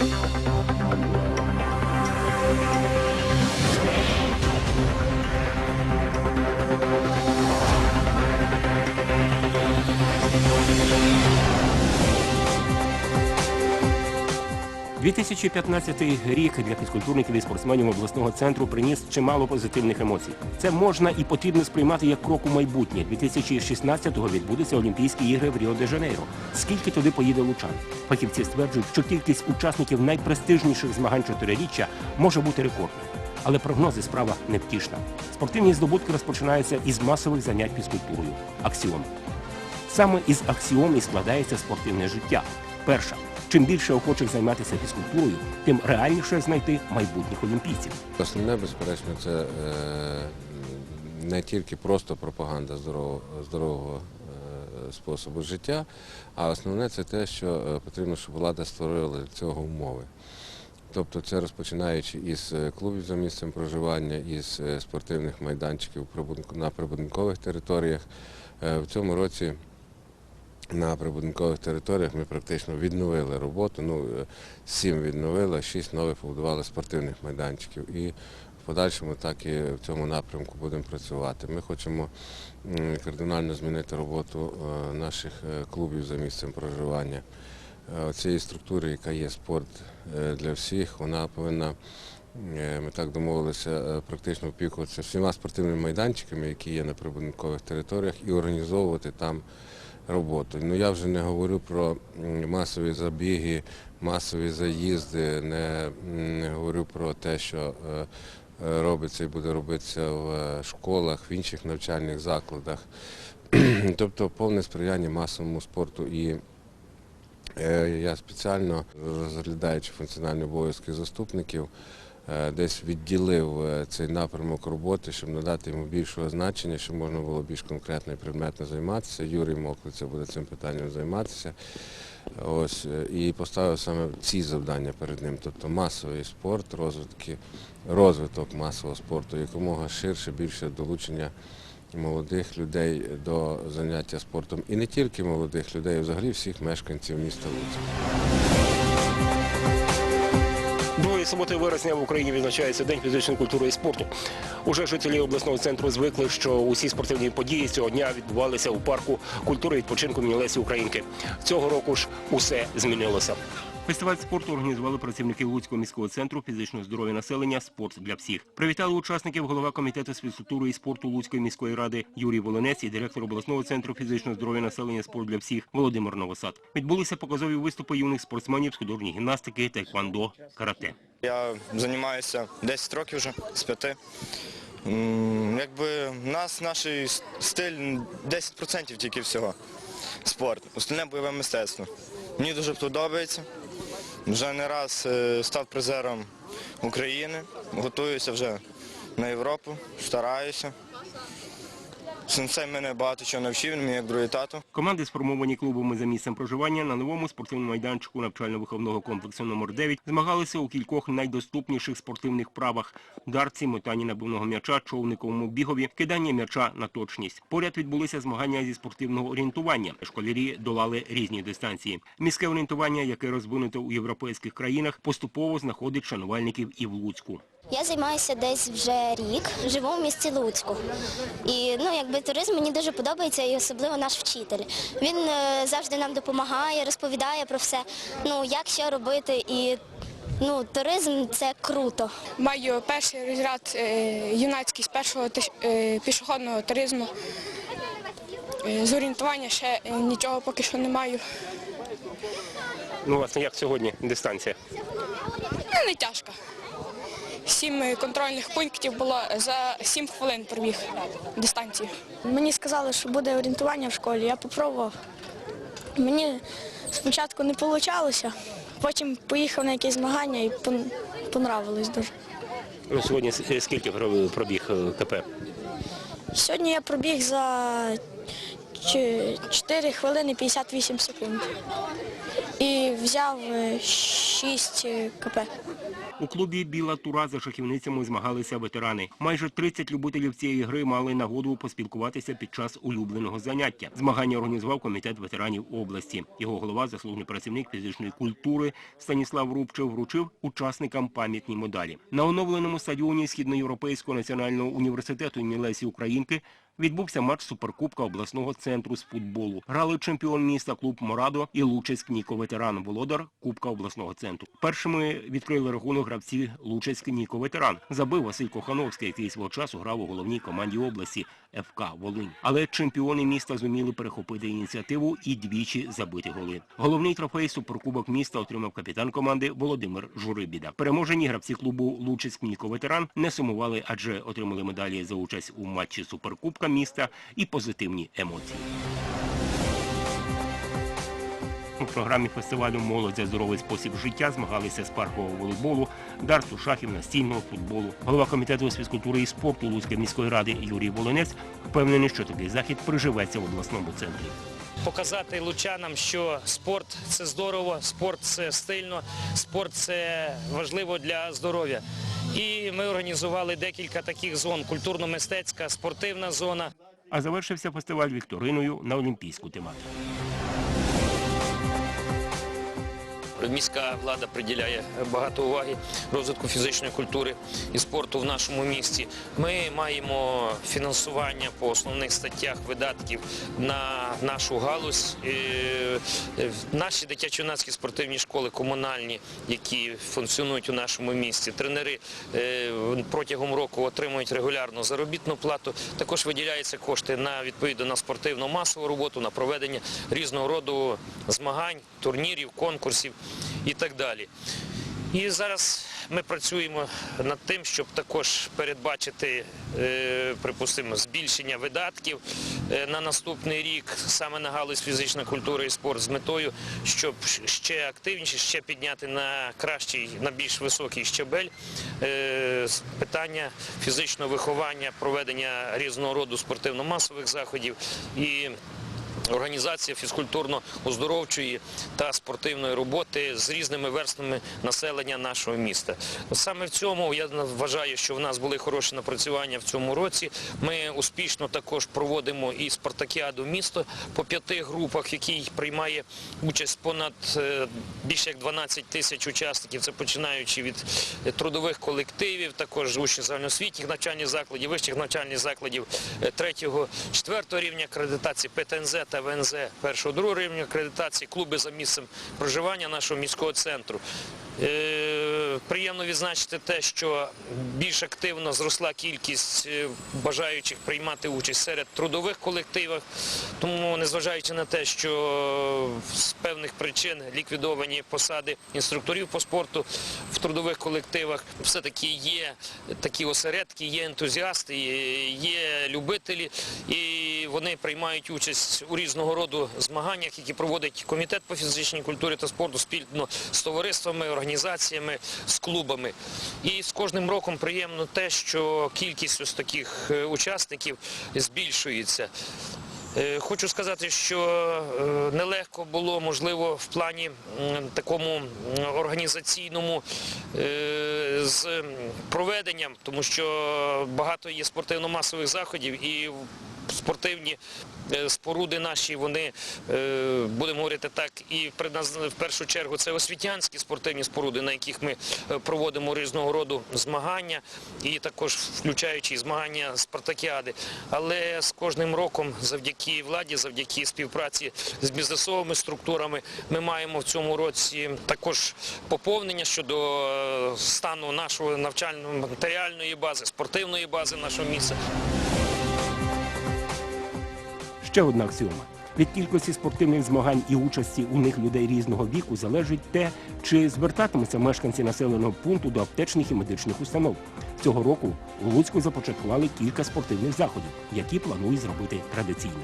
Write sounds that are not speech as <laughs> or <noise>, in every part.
you. – 2015 рік для фізкультурників і спортсменів обласного центру приніс чимало позитивних емоцій. Це можна і потрібно сприймати як крок у майбутнє. 2016-го відбудуться Олімпійські ігри в Ріо-де-Жанейро. Скільки туди поїде лучан? Фахівці стверджують, що кількість учасників найпрестижніших змагань чотириріччя може бути рекордною. Але прогнози справа невтішна. Спортивні здобутки розпочинаються із масових занять фізкультурою. Аксіом. Саме із аксіом і складається спортивне життя. Перша. Чим більше охочих займатися фізкультурою, тим реальніше знайти майбутніх олімпійців. Основне, безперечно, це е, не тільки просто пропаганда здорового, е, способу життя, а основне це те, що е, потрібно, щоб влада створила для цього умови. Тобто це розпочинаючи із клубів за місцем проживання, із спортивних майданчиків на прибудинкових територіях. В цьому році на прибудинкових територіях ми практично відновили роботу. Ну, е, сім відновили, шість нових побудували спортивних майданчиків. І в подальшому так і в цьому напрямку будемо працювати. Ми хочемо кардинально змінити роботу е, наших е, клубів за місцем проживання. Цієї структури, яка є спорт для всіх, вона повинна. Ми так домовилися практично опікуватися всіма спортивними майданчиками, які є на прибудинкових територіях, і організовувати там роботу. Ну я вже не говорю про масові забіги, масові заїзди, не, не говорю про те, що е, робиться і буде робитися в е, школах, в інших навчальних закладах. <clears throat> Тобто повне сприяння масовому спорту і Е, Я спеціально розглядаючи функціональні обов'язки заступників, десь відділив е, цей напрямок роботи, щоб надати йому більшого значення, щоб можна було більш конкретно і предметно займатися. Юрій Моклиця буде цим питанням займатися. Ось е, і поставив саме ці завдання перед ним, тобто масовий спорт, розвитки, розвиток масового спорту, якомога ширше, більше долучення молодих людей до заняття спортом. І не тільки молодих людей, а взагалі всіх мешканців міста Луцька. Другої суботи вересня в Україні відзначається День фізичної культури і спорту. Уже жителі обласного центру звикли, що усі спортивні події цього дня відбувалися у парку культури відпочинку Мінілесі Українки. Цього року ж усе змінилося. Фестиваль спорту організували працівники Луцького міського центру фізичного здоров'я населення Спорт для всіх. Привітали учасників голова комітету з фізкультури і спорту Луцької міської ради Юрій Волонець і директор обласного центру фізичного здоров'я населення Спорт для всіх Володимир Новосад. Відбулися показові виступи юних спортсменів з художньої гімнастики, тайквандо, карате. Я займаюся 10 років вже з 5. М, Якби нас наш стиль 10% тільки всього. Спорт. Остальне бойове мистецтво. Мені дуже подобається. Вже не раз е, став призером України. Готуюся вже на Європу, стараюся. Сенсей мене багато чого навчив, мені як другий тато. Команди, сформовані клубами за місцем проживання, на новому спортивному майданчику навчально-виховного комплексу номер 9 змагалися у кількох найдоступніших спортивних правах – дарці, метанні набивного м'яча, човниковому бігові, кидання м'яча на точність. Поряд відбулися змагання зі спортивного орієнтування. Школярі долали різні дистанції. Міське орієнтування, яке розвинуте у європейських країнах, поступово знаходить шанувальників і в Луцьку. Я займаюся десь вже рік, живу в місті Луцьку. І ну, якби туризм мені дуже подобається, і особливо наш вчитель. Він е, завжди нам допомагає, розповідає про все, ну як що робити. І ну, туризм це круто. Маю перший розряд е, юнацький з першого тиш- е, пішохідного туризму. Е, З орієнтування ще е, нічого поки що не маю. Ну, власне, як сьогодні дистанція? Ну, не тяжко. Сім е, контрольних пунктів було за сім хвилин пробіг дистанцію. Мені сказали, що буде орієнтування в школі, я попробував. Мені спочатку не вийшло, потім поїхав на якісь змагання і пон- понравилось дуже. Ну, сьогодні скільки пробіг е, КП? Сьогодні я пробіг за 4 хвилини 58 секунд. І взяв 6 е, КП. У клубі Біла Тура за шахівницями змагалися ветерани. Майже 30 любителів цієї гри мали нагоду поспілкуватися під час улюбленого заняття. Змагання організував комітет ветеранів області. Його голова, заслужений працівник фізичної культури Станіслав Рубчев вручив учасникам пам'ятні медалі. На оновленому стадіоні Східноєвропейського національного університету імені Лесі Українки відбувся матч суперкубка обласного центру з футболу. Грали чемпіон міста клуб Морадо і Лучеськ Ніко ветеран володар Кубка обласного центру. Першими відкрили рахунок гравці Лучеськ Ніко ветеран. Забив Василь Кохановський, який свого часу грав у головній команді області ФК Волинь. Але чемпіони міста зуміли перехопити ініціативу і двічі забити голи. Головний трофей суперкубок міста отримав капітан команди Володимир Журибіда. Переможені гравці клубу Лучеськ Ніко ветеран не сумували, адже отримали медалі за участь у матчі суперкубка міста і позитивні емоції. У програмі фестивалю Молодь за здоровий спосіб життя змагалися з паркового волейболу, дарту, шахів, настільного футболу. Голова комітету з фізкультури і спорту Луцької міської ради Юрій Волонець впевнений, що такий захід приживеться в обласному центрі. Показати лучанам, що спорт це здорово, спорт це стильно, спорт це важливо для здоров'я. І ми організували декілька таких зон: культурно-мистецька, спортивна зона. А завершився фестиваль вікториною на олімпійську тематику. Міська влада приділяє багато уваги розвитку фізичної культури і спорту в нашому місті. Ми маємо фінансування по основних статтях видатків на нашу галузь. Е, е, Наші дитячо-юнацькі спортивні школи комунальні, які функціонують у нашому місті. Тренери е, протягом року отримують регулярну заробітну плату. Також виділяються кошти на відповідно на спортивну масову роботу, на проведення різного роду змагань, турнірів, конкурсів і так далі. І зараз ми працюємо над тим, щоб також передбачити, е, припустимо, збільшення видатків е, на наступний рік саме на галузь фізична культура і спорт з метою, щоб ще активніше, ще підняти на кращий, на більш високий щабель е, питання фізичного виховання, проведення різного роду спортивно-масових заходів і Організація фізкультурно-оздоровчої та спортивної роботи з різними верствами населення нашого міста. Саме в цьому я вважаю, що в нас були хороші напрацювання в цьому році. Ми успішно також проводимо і спартакіаду місто по п'яти групах, в якій приймає участь понад е, більше як 12 тисяч учасників. Це починаючи від е, трудових колективів, також учнів загальноосвітніх навчальних закладів, вищих навчальних закладів е, третього, четвертого рівня акредитації ПТНЗ та ВНЗ першого другого рівня акредитації, клуби за місцем проживання нашого міського центру. Е, Приємно відзначити те, що більш активно зросла кількість е, бажаючих приймати участь серед трудових колективів. Тому, незважаючи на те, що з певних причин ліквідовані посади інструкторів по спорту в трудових колективах, все-таки є такі осередки, є ентузіасти, є- любителі, і вони приймають участь у різного роду змаганнях, які проводить комітет по фізичній культурі та спорту спільно з товариствами, організаціями, з клубами. І з кожним роком приємно те, що кількість ось таких е, учасників збільшується. Е, Хочу сказати, що е, нелегко було, можливо, в плані такому організаційному е, з проведенням, тому що багато є спортивно-масових заходів і спортивні споруди наші, вони, е, будемо говорити так, і в першу чергу це освітянські спортивні споруди, на яких ми е, проводимо різного роду змагання, і також включаючи змагання спартакіади. Але з кожним роком, завдяки владі, завдяки співпраці з бізнесовими структурами, ми маємо в цьому році також поповнення щодо е, стану нашої навчально-матеріальної бази, спортивної бази нашого міста. Ще одна аксіома. Від кількості спортивних змагань і участі у них людей різного віку залежить те, чи звертатимуться мешканці населеного пункту до аптечних і медичних установ. Цього року у Луцьку започаткували кілька спортивних заходів, які планують зробити традиційними.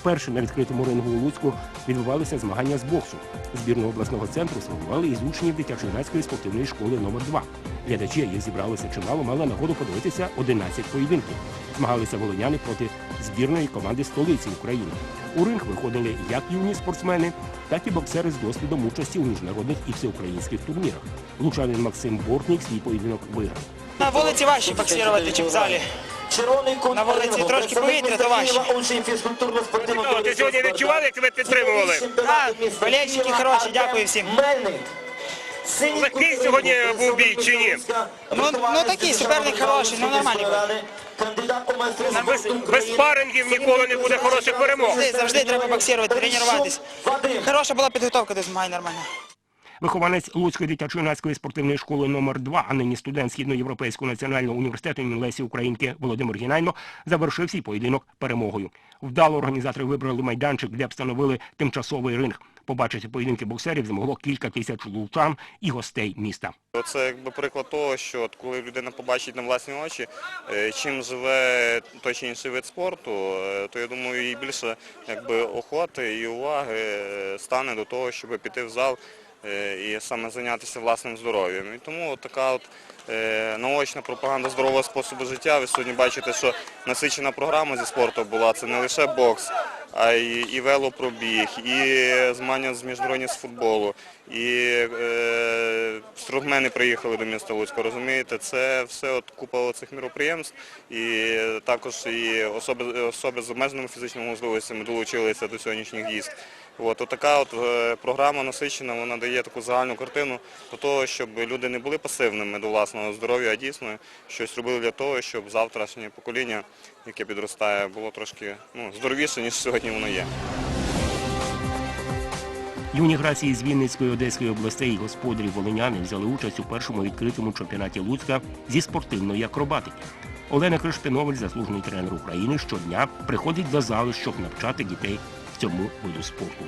Вперше на відкритому рингу у Луцьку відбувалися змагання з боксу. Збірну обласного центру сформували із учнів дитячо-юнацької спортивної школи номер 2 Глядачі, їх зібралося чимало, мали нагоду подивитися 11 поєдинків. Змагалися волиняни проти збірної команди столиці України. У ринг виходили як юні спортсмени, так і боксери з досвідом участі у міжнародних і всеукраїнських турнірах. Лучанин Максим Бортнік свій поєдинок виграв. На вулиці важче боксувати, ніж в залі. На вулиці трошки повітря, то важче. Ти сьогодні відчував, як тебе підтримували? Так, болельщики хороші, дякую всім. Легкий сьогодні був бій чи ні? Ну, ну такий суперник хороший, ну нормальний. Без, без спарингів ніколи не буде хороших перемог. Завжди, завжди треба боксувати, тренуватись. Хороша була підготовка до змагань нормальна. Вихованець Луцької дитячо-юнацької спортивної школи номер 2 а нині студент Східноєвропейського національного університету імені Лесі Українки Володимир Гінайно завершив свій поєдинок перемогою. Вдало організатори вибрали майданчик, де встановили тимчасовий ринг. Побачити поєдинки боксерів змогло кілька тисяч лучан і гостей міста. Це якби приклад того, що от коли людина побачить на власні очі, е, чим живе той чи інший вид спорту, е, то я думаю, їй більше якби охоти і уваги е, стане до того, щоб піти в зал і саме зайнятися власним здоров'ям. І тому от така от е, наочна пропаганда здорового способу життя. Ви сьогодні бачите, що насичена програма зі спорту була. Це не лише бокс, а й і велопробіг, і змагання з міжнародні з футболу, і е, стругмени приїхали до міста Луцька, розумієте? Це все от купа цих міроприємств, і також і особи, особи з обмеженими фізичними можливостями долучилися до сьогоднішніх дійств. От, от така от е, програма насичена, вона дає таку загальну картину до того, щоб люди не були пасивними до власного здоров'я, а дійсно щось робили для того, щоб завтрашнє покоління, яке підростає, було трошки ну, здоровіше, ніж сьогодні воно є. Юні грації з Вінницької, Одеської областей господарі волиняни взяли участь у першому відкритому чемпіонаті Луцька зі спортивної акробатики. Олена Криштинович, заслужений тренер України, щодня приходить до зали, щоб навчати дітей цьому виду спорту.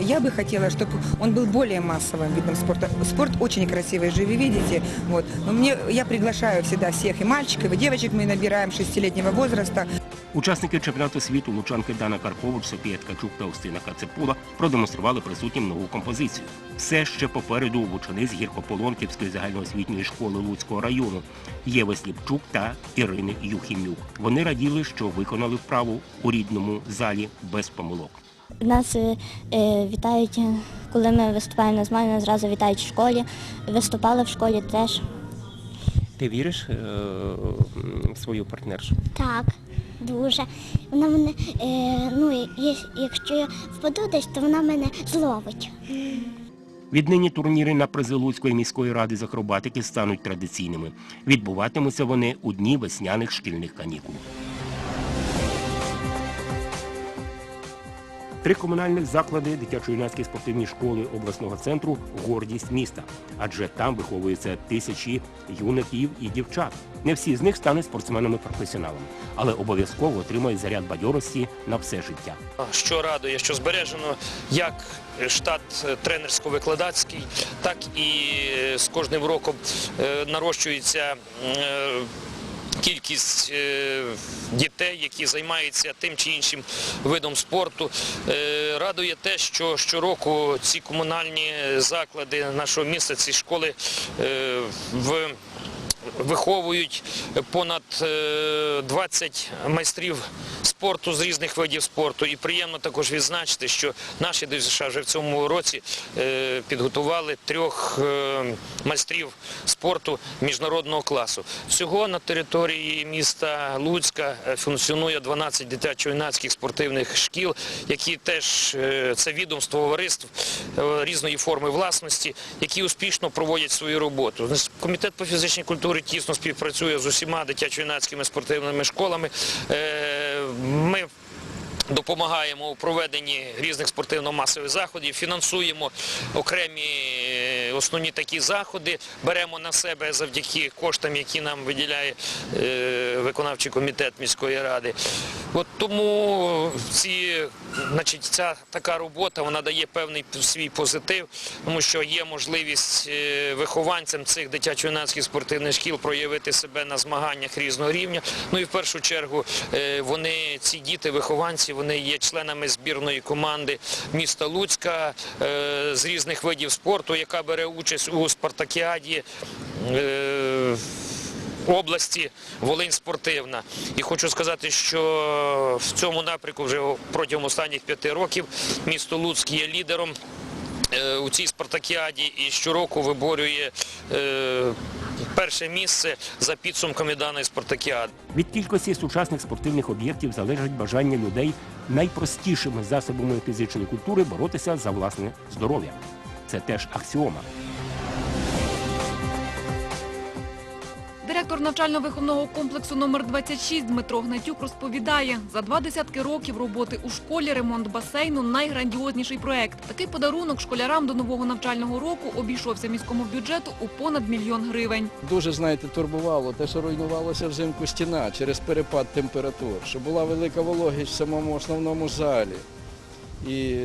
Я бы хотела, чтобы он был более массовым видом спорта. Спорт очень красивый же, вы видите. Вот. Но мне, я приглашаю всегда всех, и мальчиков, и девочек мы набираем шестилетнего возраста. Учасники чемпіонату світу лучанки Дана Карпович, Софія Ткачук та Устина Кацепула продемонстрували присутнім нову композицію. Все ще попереду лучани з гіркополонківської загальноосвітньої школи Луцького району Єви Сліпчук та Ірини Юхімюк. Вони раділи, що виконали вправу у рідному залі без помилок. Нас е, е, вітають, е, коли ми виступаємо на змаганнях, нас зразу вітають в школі. Виступали в школі теж. Ти віриш в свою партнершу? Так, дуже. Вона мене, е, ну, є- якщо я впаду десь, то вона мене зловить. Віднині турніри на призи Луцької міської ради з акробатики стануть традиційними. Відбуватимуться вони у дні весняних шкільних канікул. Три комунальних заклади дитячо-юнацькі спортивні школи обласного центру гордість міста, адже там виховуються тисячі юнаків і дівчат. Не всі з них стануть спортсменами-професіоналами, але обов'язково отримають заряд бадьорості на все життя. Що радує, що збережено як штат тренерсько-викладацький, так і з кожним роком е, нарощується е, кількість е, дітей, які займаються тим чи іншим видом спорту. Е, Радує те, що щороку ці комунальні заклади нашого міста, ці школи е, в виховують понад е, 20 майстрів спорту з різних видів спорту. І приємно також відзначити, що наші ДЮСШ вже в цьому році е, підготували трьох е, майстрів спорту міжнародного класу. Всього на території міста Луцька е, функціонує 12 дитячо-юнацьких спортивних шкіл, які теж е, це відомство товариств е, різної форми власності, які успішно проводять свою роботу. Комітет по фізичній культурі тісно співпрацює з усіма дитячо-юнацькими спортивними школами. Е, Ми допомагаємо у проведенні різних спортивно-масових заходів, фінансуємо окремі е, основні такі заходи, беремо на себе завдяки коштам, які нам виділяє е, виконавчий комітет міської ради. От тому ці, значить, ця така робота вона дає певний свій позитив, тому що є можливість е, вихованцям цих дитячо-юнацьких спортивних шкіл проявити себе на змаганнях різного рівня. Ну і в першу чергу вони, ці діти, вихованці, вони є членами збірної команди міста Луцька е, з різних видів спорту, яка бере участь у спартакіаді. е, області Волинь спортивна. І хочу сказати, що в цьому напрямку вже протягом останніх п'яти років місто Луцьк є лідером у цій спартакіаді і щороку виборює е, перше місце за підсумками даної спартакіади. Від кількості сучасних спортивних об'єктів залежить бажання людей найпростішими засобами фізичної культури боротися за власне здоров'я. Це теж аксіома. Навчально-виховного комплексу номер 26 Дмитро Гнатюк розповідає, за два десятки років роботи у школі ремонт басейну – найграндіозніший проект. Такий подарунок школярам до нового навчального року обійшовся міському бюджету у понад мільйон гривень. Дуже, знаєте, турбувало те, що руйнувалася взимку стіна через перепад температур, що була велика вологість в самому основному залі. І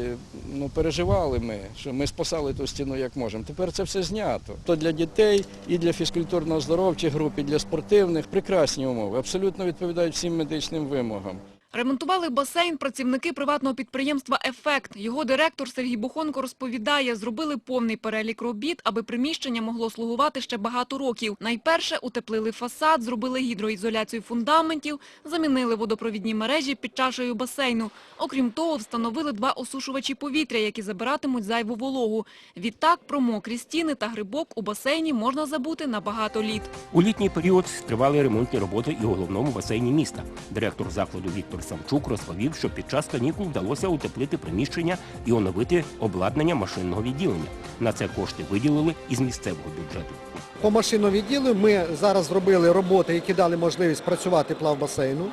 ну, переживали ми, що ми спасали ту стіну як можемо. Тепер це все знято. То для дітей, і для фізкультурно-здоровчих груп, і для спортивних прекрасні умови, абсолютно відповідають всім медичним вимогам. Ремонтували басейн працівники приватного підприємства «Ефект». Його директор Сергій Бухонко розповідає, зробили повний перелік робіт, аби приміщення могло слугувати ще багато років. Найперше утеплили фасад, зробили гідроізоляцію фундаментів, замінили водопровідні мережі під чашею басейну. Окрім того, встановили два осушувачі повітря, які забиратимуть зайву вологу. Відтак про мокрі стіни та грибок у басейні можна забути на багато літ. У літній період тривали ремонтні роботи і у головному басейні міста. Директор закладу Віктор Самчук розповів, що під час канікул вдалося утеплити приміщення і оновити обладнання машинного відділення. На це кошти виділили із місцевого бюджету. По машинному відділу ми зараз зробили роботи, які дали можливість працювати плавбасейну.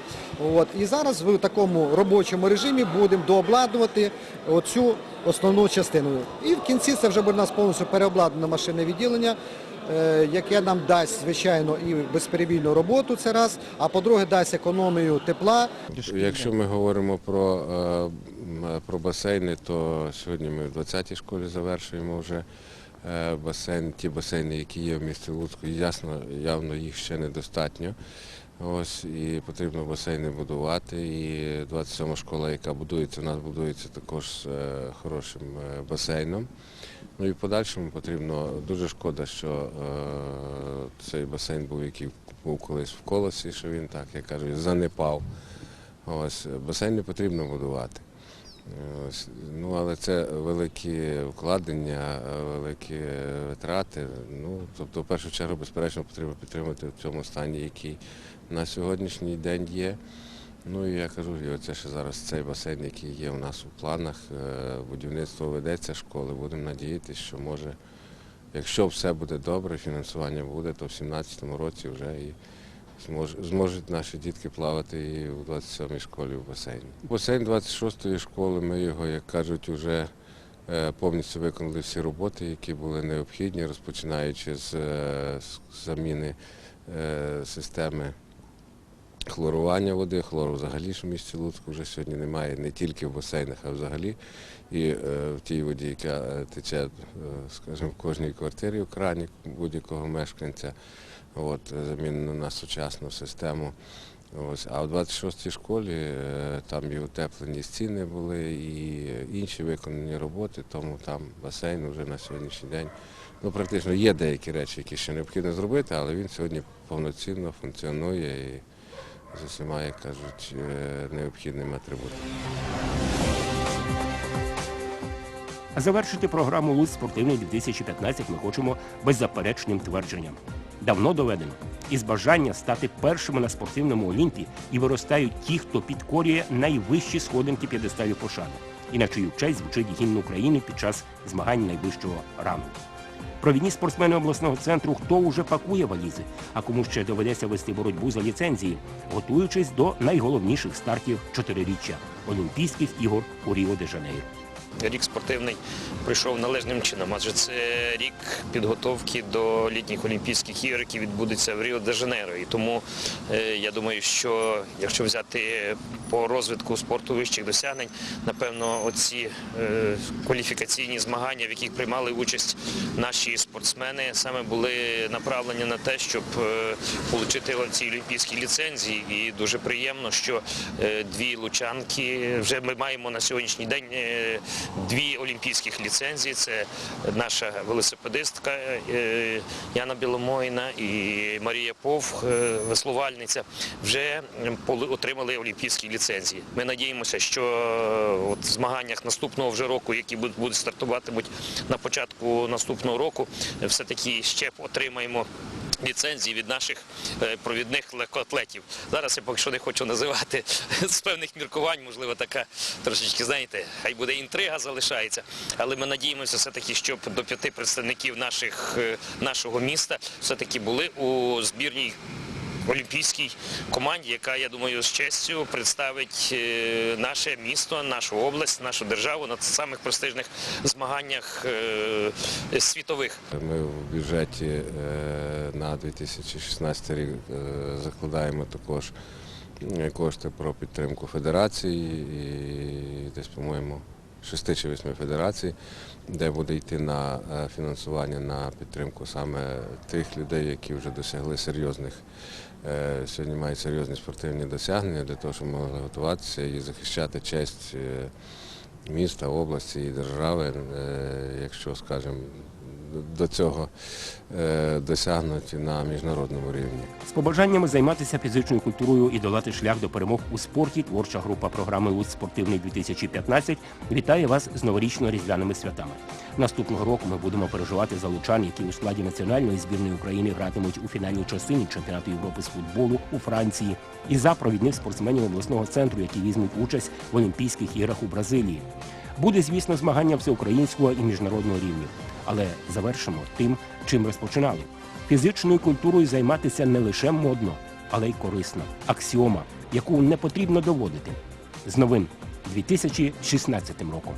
От, і зараз в такому робочому режимі будемо дообладнувати оцю основну частину. І в кінці це вже буде у нас повністю переобладнане машинне відділення, яке нам дасть, звичайно, і безперебійну роботу, це раз, а по-друге, дасть економію тепла. Якщо ми говоримо про, е, про басейни, то сьогодні ми в 20-й школі завершуємо вже е, басейн, ті басейни, які є в місті Луцьку, ясно, явно їх ще недостатньо. Ось і потрібно басейни будувати. І 27 школа, яка будується, у нас будується також з е, хорошим е, басейном. Ну і в подальшому потрібно дуже шкода, що е, цей басейн був, який був колись в колосі, що він так, як кажуть, занепав. Ось басейн не потрібно будувати. Ось, ну, але це великі вкладення, великі витрати. Ну, тобто, в першу чергу, безперечно, потрібно підтримати в цьому стані, який на сьогоднішній день є. Ну і я кажу, і оце ще зараз цей басейн, який є у нас у планах, е, будівництво ведеться школи. Будемо надіятися, що може, якщо все буде добре, фінансування буде, то в 2017 році вже і зможуть наші дітки плавати і у 27-й школі в басейні. Басейн 26-ї школи, ми його, як кажуть, вже е, повністю виконали всі роботи, які були необхідні, розпочинаючи з е, заміни системи хлорування води. Хлору взагалі ж в місті Луцьку вже сьогодні немає не тільки в басейнах, а взагалі. І е, в тій воді, яка е, тече, е, скажімо, в кожній квартирі в крані будь-якого мешканця. От, замінено на сучасну систему. Ось. А в 26-й школі там і утеплені стіни були, і інші виконані роботи, тому там басейн вже на сьогоднішній день. Ну, практично є деякі речі, які ще необхідно зробити, але він сьогодні повноцінно функціонує і з як кажуть, е, необхідними атрибутами. А завершити програму Луць спортивний 2015 ми хочемо беззаперечним твердженням. Давно доведено. Із бажання стати першими на спортивному Олімпі і виростають ті, хто підкорює найвищі сходинки п'єдесталю пошани, і на чию честь звучить гімн України під час змагань найвищого рангу. Провідні спортсмени обласного центру хто уже пакує валізи, а кому ще доведеться вести боротьбу за ліцензії, готуючись до найголовніших стартів чотириріччя Олімпійських ігор у Ріо-де-Жанейро. Рік спортивний пройшов належним чином, адже це рік підготовки до літніх Олімпійських ігор, які відбудуться в Ріо-де-Жанейро. І тому е, я думаю, що якщо взяти по розвитку спорту вищих досягнень, напевно, оці е, кваліфікаційні змагання, в яких приймали участь наші спортсмени, саме були направлені на те, щоб е, отримати ці олімпійські ліцензії. І дуже приємно, що дві лучанки вже ми маємо на сьогоднішній день. Дві олімпійських ліцензії. Це наша велосипедистка е, Яна Біломойна і Марія Пов, е, веслувальниця, вже отримали олімпійські ліцензії. Ми надіємося, що е, в змаганнях наступного вже року, які будуть стартуватимуть на початку наступного року, е, все-таки ще отримаємо ліцензії від наших е, провідних легкоатлетів. Зараз я поки що не хочу називати <laughs> з певних міркувань, можливо, така трошечки, знаєте, хай буде інтрига залишається. Але ми надіємося все-таки, щоб до п'яти представників наших, е, нашого міста все-таки були у збірній олімпійській команді, яка, я думаю, з честю представить е, наше місто, нашу область, нашу державу на самих престижних змаганнях е, світових. Ми в бюджеті е, на 2016 рік закладаємо також кошти про підтримку федерації і десь, по-моєму, 6 чи 8 федерацій, де буде йти на е, фінансування на підтримку саме тих людей, які вже досягли серйозних, е, сьогодні мають серйозні спортивні досягнення для того, щоб могли готуватися і захищати честь е, міста, області і держави, якщо, скажімо, до цього е, досягнуть на міжнародному рівні. З побажаннями займатися фізичною культурою і долати шлях до перемог у спорті творча група програми «Луць спортивний 2015 вітає вас з новорічно-різдвяними святами. Наступного року ми будемо переживати за лучан, які у складі національної збірної України гратимуть у фінальній частині чемпіонату Європи з футболу у Франції, і за провідних спортсменів обласного центру, які візьмуть участь в Олімпійських іграх у Бразилії. Буде, звісно, змагання всеукраїнського і міжнародного рівня. Але завершимо тим, чим розпочинали. Фізичною культурою займатися не лише модно, але й корисно. Аксіома, яку не потрібно доводити. З новин 2016 роком.